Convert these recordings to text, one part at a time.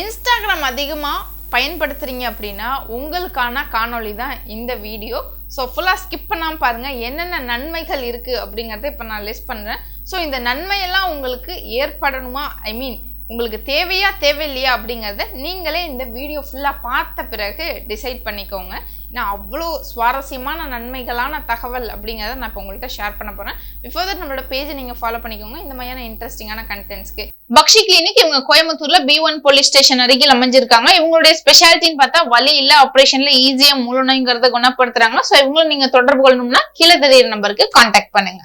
Instagram அதிகமாக பயன்படுத்துகிறீங்க அப்படின்னா உங்களுக்கான காணொளி தான் இந்த வீடியோ. ஸோ ஃபுல்லாக ஸ்கிப் பண்ணாமல் பாருங்கள் என்னென்ன நன்மைகள் இருக்குது அப்படிங்கிறத இப்போ நான் லிஸ்ட் பண்ணுறேன் ஸோ இந்த நன்மையெல்லாம் உங்களுக்கு ஏற்படணுமா? ஐ மீன் உங்களுக்கு தேவையா தேவையில்லையா அப்படிங்கிறத நீங்களே இந்த வீடியோ ஃபுல்லாக பார்த்த பிறகு டிசைட் பண்ணிக்கோங்க. நான் அவ்வளோ சுவாரஸ்யமான நன்மைகளான தகவல் அப்படிங்கிறத நான் இப்போ உங்கள்கிட்ட ஷேர் பண்ண போகிறேன் பிஃபோர் தட் நம்மளோட பேஜை நீங்கள் ஃபாலோ பண்ணிக்கோங்க. இந்த மாதிரியான இன்ட்ரெஸ்டிங்கான கண்டென்ட்ஸ்க்கு பக்ஷி கிளினிக் இவங்க கோயம்புத்தூர்ல பி ஒன் போலீஸ் ஸ்டேஷன் அருகில் அமைஞ்சிருக்காங்க. இவங்களுடைய ஸ்பெஷாலிட்டின்னு பார்த்தா வலி இல்ல ஆப்ரேஷன்ல ஈஸியா முழுநோய்ங்கிறத குணப்படுத்துறாங்க ஸோ இவங்களும் நீங்க தொடர்பு கொள்ளணும்னா கீழே தெரியுற நம்பருக்கு கான்டாக்ட் பண்ணுங்க.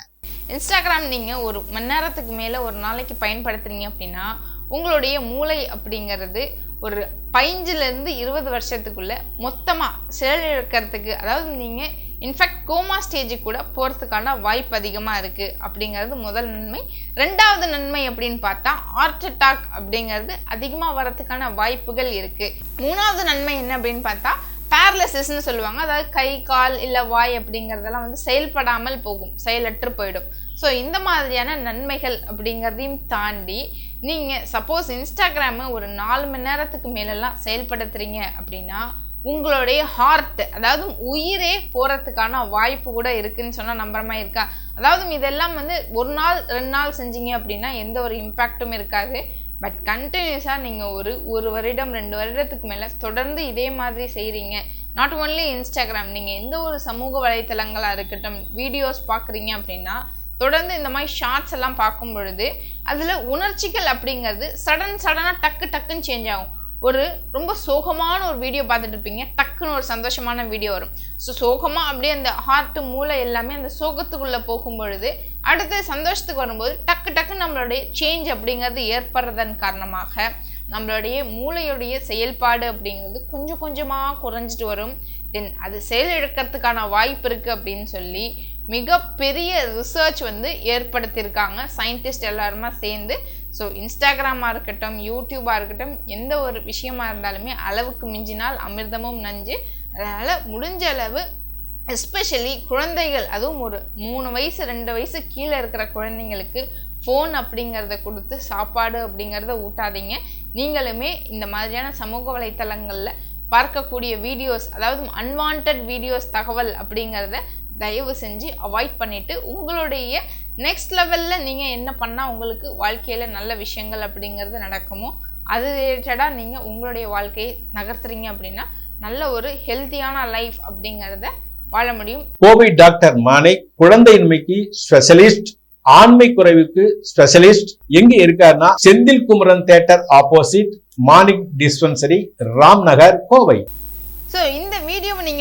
இன்ஸ்டாகிராம் நீங்க ஒரு மணி நேரத்துக்கு மேல ஒரு நாளைக்கு பயன்படுத்துறீங்க அப்படின்னா உங்களுடைய மூளை அப்படிங்கிறது ஒரு பதிஞ்சுல இருபது வருஷத்துக்குள்ளே மொத்தமாக செயலிழக்கிறதுக்கு அதாவது நீங்கள் இன்ஃபேக்ட் கோமா ஸ்டேஜுக்கு கூட போகிறதுக்கான வாய்ப்பு அதிகமாக இருக்குது அப்படிங்கிறது முதல் நன்மை. ரெண்டாவது நன்மை அப்படின்னு பார்த்தா ஹார்ட் அட்டாக் அப்படிங்கிறது அதிகமாக வரத்துக்கான வாய்ப்புகள் இருக்குது மூணாவது நன்மை என்ன அப்படின்னு பார்த்தா பேரலிசிஸ்னு சொல்லுவாங்க. அதாவது கை கால் இல்லை வாய் அப்படிங்கிறதெல்லாம் வந்து செயல்படாமல் போகும். செயலற்று போயிடும். ஸோ இந்த மாதிரியான நன்மைகள் அப்படிங்கிறதையும் தாண்டி நீங்கள் சப்போஸ் இன்ஸ்டாகிராமு ஒரு நாலு மணி நேரத்துக்கு மேலெல்லாம் செயல்படுத்துறீங்க அப்படின்னா உங்களுடைய ஹார்ட் அதாவது உயிரே போகிறதுக்கான வாய்ப்பு கூட இருக்குன்னு சொன்னால் நம்புற மாதிரி இருக்கா? அதாவது இதெல்லாம் வந்து ஒரு நாள் ரெண்டு நாள் செஞ்சீங்க அப்படின்னா எந்த ஒரு இம்பேக்டும் இருக்காது. பட் கண்டினியூஸாக நீங்கள் ஒரு ஒரு வருடம் ரெண்டு வருடத்துக்கு மேலே தொடர்ந்து இதே மாதிரி செய்கிறீங்க நாட் ஓன்லி இன்ஸ்டாகிராம் நீங்கள் எந்த ஒரு சமூக வலைத்தளங்களாக இருக்கட்டும் வீடியோஸ் பார்க்குறீங்க அப்படின்னா தொடர்ந்து இந்த மாதிரி ஷார்ட்ஸ் எல்லாம் பார்க்கும் பொழுது அதில் உணர்ச்சிகள் அப்படிங்கிறது சடன் சடனாக டக்கு டக்குன்னு சேஞ்ச் ஆகும். ஒரு ரொம்ப சோகமான ஒரு வீடியோ பார்த்துட்டு இருப்பீங்க டக்குன்னு ஒரு சந்தோஷமான வீடியோ வரும். ஸோ சோகமாக அப்படியே அந்த ஹார்ட்டு மூளை எல்லாமே அந்த சோகத்துக்குள்ளே போகும் பொழுது அடுத்து சந்தோஷத்துக்கு வரும்போது டக்கு டக்கு நம்மளுடைய சேஞ்ச் அப்படிங்கிறது ஏற்படுறதன் காரணமாக நம்மளுடைய மூளையுடைய செயல்பாடு அப்படிங்கிறது கொஞ்சம் கொஞ்சமாக குறைஞ்சிட்டு வரும். தென் அது செயலிழக்கிறதுக்கான வாய்ப்பு இருக்குது அப்படின்னு சொல்லி மிகப்பெரிய ரிசர்ச் வந்து ஏற்படுத்தியிருக்காங்க. சயின்டிஸ்ட் எல்லாருமா சேர்ந்து ஸோ இன்ஸ்டாகிராமாக இருக்கட்டும் யூடியூபாக இருக்கட்டும் எந்த ஒரு விஷயமா இருந்தாலுமே அளவுக்கு மிஞ்சினால் அமிர்தமும் நஞ்சு. அதனால் முடிஞ்ச அளவு எஸ்பெஷலி குழந்தைகள் அதுவும் ஒரு மூணு வயசு ரெண்டு வயசு கீழே இருக்கிற குழந்தைங்களுக்கு ஃபோன் அப்படிங்கிறத கொடுத்து சாப்பாடு அப்படிங்கிறத ஊட்டாதீங்க. நீங்களுமே இந்த மாதிரியான சமூக வலைத்தளங்களில் பார்க்கக்கூடிய வீடியோஸ் அதாவது அன்வான்ட் வீடியோஸ் தகவல் அப்படிங்கிறத தயவு செஞ்சு அவாய்ட் பண்ணிவிட்டு உங்களுடைய நெக்ஸ்ட் லெவலில் நீங்கள் என்ன பண்ணால் உங்களுக்கு வாழ்க்கையில் நல்ல விஷயங்கள் அப்படிங்கிறது நடக்குமோ அது ரிலேட்டடாக நீங்கள் உங்களுடைய வாழ்க்கையை நகர்த்துறீங்க அப்படின்னா நல்ல ஒரு ஹெல்த்தியான லைஃப் அப்படிங்கிறத வாழ முடியும். கோவை டாக்டர் மாணிக் குழந்தையின்மைக்கு ஸ்பெஷலிஸ்ட் ஆண்மை குறைவுக்கு ஸ்பெஷலிஸ்ட் எங்க இருக்காருன்னா Senthil Kumaran theatre opposite Manik dispensary Ram Nagar Kovai so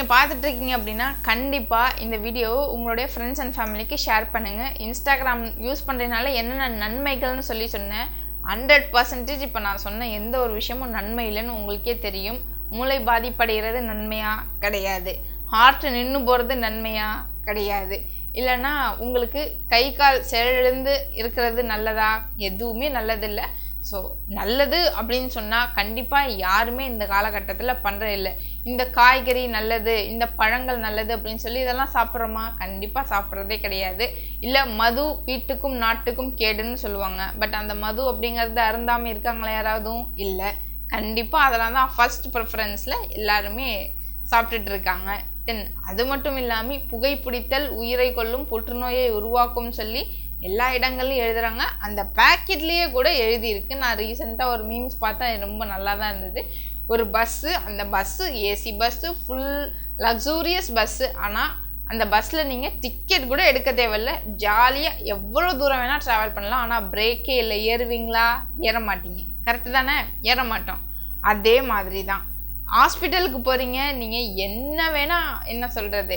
நீங்கள் பார்த்துட்டு இருக்கீங்க அப்படின்னா கண்டிப்பாக இந்த வீடியோ உங்களுடைய ஃப்ரெண்ட்ஸ் அண்ட் ஃபேமிலிக்கு ஷேர் பண்ணுங்கள் இன்ஸ்டாகிராம் யூஸ் பண்ணுறதுனால என்னென்ன நன்மைகள்னு சொல்லி சொன்னேன். ஹண்ட்ரட் பர்சன்டேஜ் இப்போ நான் சொன்ன எந்த ஒரு விஷயமும் நன்மை இல்லைன்னு உங்களுக்கே தெரியும். மூளை பாதிப்படைகிறது நன்மையா கிடையாது. ஹார்ட் நின்று போகிறது நன்மையா கிடையாது. இல்லைன்னா உங்களுக்கு கை கால் செயலிழந்து இருக்கிறது நல்லதா? எதுவுமே நல்லதில்லை. ஸோ நல்லது அப்படின்னு சொன்னால் கண்டிப்பாக யாருமே இந்த காலகட்டத்தில் பண்ணுறது இல்லை. இந்த காய்கறி நல்லது இந்த பழங்கள் நல்லது அப்படின்னு சொல்லி இதெல்லாம் சாப்பிட்றோமா? கண்டிப்பாக சாப்பிட்றதே கிடையாது. இல்லை மது வீட்டுக்கும் நாட்டுக்கும் கேடுன்னு சொல்லுவாங்க. பட் அந்த மது அப்படிங்கிறது அருந்தாமல் இருக்காங்களா யாராவதும்? இல்லை. கண்டிப்பாக அதெல்லாம் தான் ஃபர்ஸ்ட் ப்ரிஃபரன்ஸில் எல்லாருமே சாப்பிட்டுட்டு இருக்காங்க. தென் அது மட்டும் இல்லாமல் புகைப்பிடித்தல் உயிரை கொள்ளும் புற்றுநோயை உருவாக்கும் சொல்லி எல்லா இடங்கள்லையும் எழுதுறாங்க. அந்த பேக்கெட்லேயே கூட எழுதியிருக்கு. நான் ரீசெண்டாக ஒரு மீம்ஸ் பார்த்தா அது ரொம்ப நல்லா தான் இருந்தது. ஒரு பஸ்ஸு அந்த bus AC bus full luxurious bus ஆனால் அந்த பஸ்ஸில் நீங்கள் டிக்கெட் கூட எடுக்க தேவையில்ல. ஜாலியாக எவ்வளோ தூரம் வேணால் ட்ராவல் பண்ணலாம். ஆனால் பிரேக்கே இல்லை. ஏறுவீங்களா? ஏற மாட்டீங்க. கரெக்டு தானே? ஏற மாட்டோம். அதே மாதிரி தான் ஹாஸ்பிட்டலுக்கு போகிறீங்க நீங்கள் என்ன வேணால் என்ன சொல்கிறது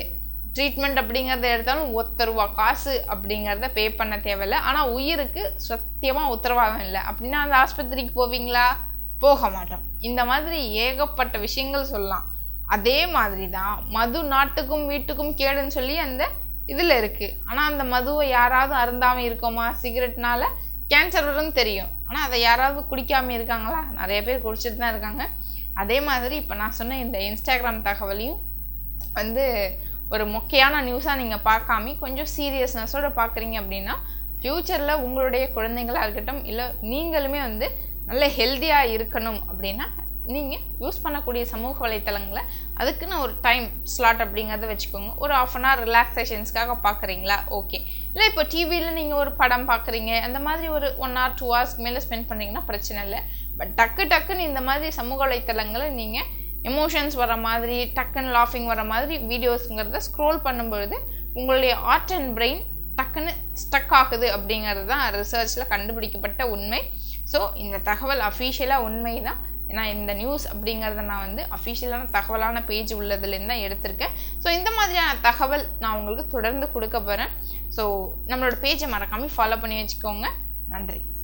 ட்ரீட்மெண்ட் அப்படிங்கிறத எடுத்தாலும் ஒத்த ரூபா காசு அப்படிங்கிறத பே பண்ண தேவையில்ல. ஆனால் உயிருக்கு சத்தியமாக உத்தரவாதம் இல்லை. அப்படின்னா அந்த ஆஸ்பத்திரிக்கு போவீங்களா? போக மாட்டோம். இந்த மாதிரி ஏகப்பட்ட விஷயங்கள் சொல்லலாம். அதே மாதிரி தான் மது நாட்டுக்கும் வீட்டுக்கும் கேடுன்னு சொல்லி அந்த இதில் இருக்குது ஆனால் அந்த மதுவை யாராவது அருந்தாமல் இருக்கோமா? சிகரெட்னால கேன்சர் வரும்னு தெரியும். ஆனால் அதை யாராவது குடிக்காமல் இருக்காங்களா? நிறைய பேர் குடிச்சிட்டு தான் இருக்காங்க. அதே மாதிரி இப்போ நான் சொன்ன இந்த இன்ஸ்டாகிராம் தகவலையும் வந்து ஒரு மொக்கையான நியூஸாக நீங்கள் பார்க்காம கொஞ்சம் சீரியஸ்னஸோட பார்க்குறீங்க அப்படின்னா ஃப்யூச்சரில் உங்களுடைய குழந்தைங்களாக இருக்கட்டும் இல்லை நீங்களுமே வந்து நல்ல ஹெல்த்தியாக இருக்கணும் அப்படின்னா நீங்கள் யூஸ் பண்ணக்கூடிய சமூக வலைத்தளங்களை அதுக்குன்னு ஒரு டைம் ஸ்லாட் அப்படிங்கிறத வச்சுக்கோங்க. ஒரு ஆஃப் அன் ஹவர் ரிலாக்ஸேஷன்ஸ்க்காக பார்க்குறீங்களா? ஓகே இல்லை இப்போ டிவியில் நீங்கள் ஒரு படம் பார்க்குறீங்க அந்த மாதிரி ஒரு ஒன் ஹவர் டூ ஹவர்ஸ்க்கு மேலே ஸ்பெண்ட் பண்ணிங்கன்னா பிரச்சனை இல்லை. பட் டக்கு டக்குன்னு இந்த மாதிரி சமூக வலைத்தளங்களை நீங்கள் எமோஷன்ஸ் வர மாதிரி டக்குன்னு லாஃபிங் வர மாதிரி வீடியோஸுங்கிறத ஸ்க்ரோல் பண்ணும்பொழுது உங்களுடைய ஆர்ட் அண்ட் பிரெயின் டக்குன்னு ஸ்டக் ஆகுது அப்படிங்கிறது தான் ரிசர்ச்சில் கண்டுபிடிக்கப்பட்ட உண்மை. ஸோ இந்த தகவல் அஃபீஷியலாக உண்மை தான் ஏன்னா இந்த நியூஸ் அப்படிங்கிறத நான் வந்து அஃபிஷியலான தகவலான பேஜ் உள்ளதுலேருந்து தான் எடுத்திருக்கேன். ஸோ இந்த மாதிரியான தகவல் நான் உங்களுக்கு தொடர்ந்து கொடுக்க போகிறேன் ஸோ நம்மளோட பேஜை மறக்காமல் ஃபாலோ பண்ணி வச்சுக்கோங்க. நன்றி.